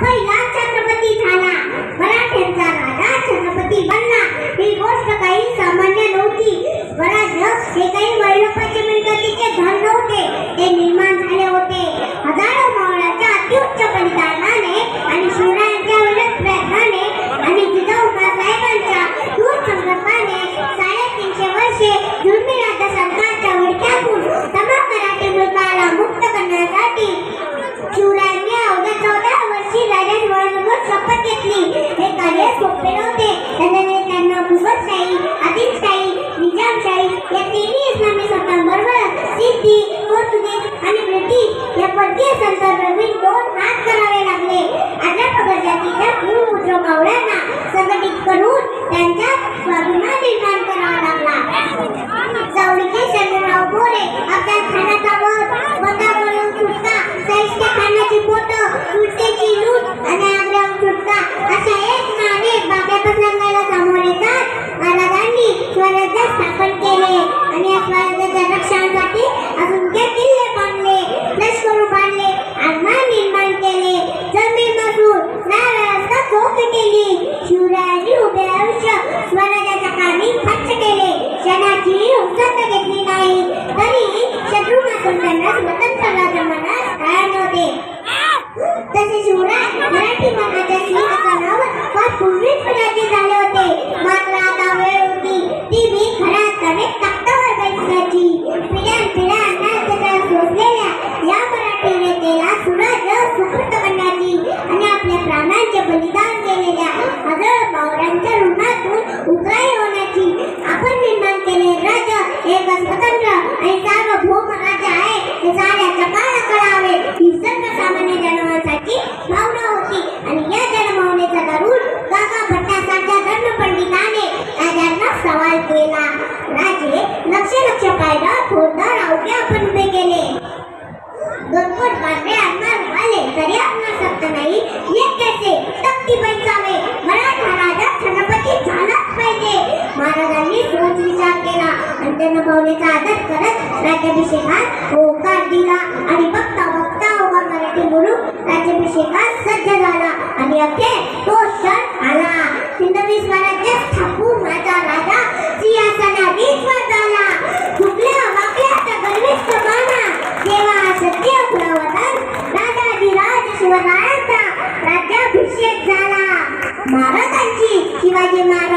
पहिला छत्रपती झाला. मराठ्यांचा राजा छत्रपती बनला. ही गोष्ट काही सामान्य नव्हती. स्वराज्य हे काही त्यांना नारळाचा चौक केली शिवरायांनी उभे आयुष्य स्वराज्याच्या कामी खर्च केले. क्षणाची उसंत घेतली नाही. तरी शत्रू शत्रूपासून त्यांना स्वतंत्र राज्य मनात तयार नव्हते. तसे शिवराय मराठी मनाच्या सिंहासनावर फार पूर्वीच विराजी झाले होते. मात्र आता वेळ होती. ती मी खऱ्या अर्थाने तख्तावर बैठण्याची पिढ्यान पिढ्या अन्नाच्या सोसलेल्या या मराठी नेतेला सुराज्य सुकृत करण्याची आणि आपल्या प्राणांचे बलिदान लक्ष लक्ष कायदा थोडदार अवघे आपण उभे केले. दोन फूट बांधले आणणार तरी आपणार सत्य नाही. एक कैसे? तक्ती पैसावे. मराठा राजा छत्रपती झालाच पाहिजे. महाराजांनी सोच विचार केला. आणि त्यांना पाहुण्याचा आदर करत राज्याभिषेकात होकार दिला. आणि बघता बघता उभा मराठी बोलून राज्याभिषेकात सज्ज झाला. आणि अखेर तो क्षण आला. हिंदवी स्वराज्य स्थापू माझा राजा. सिंहासनाने महाराजांची. शिवाजी महाराज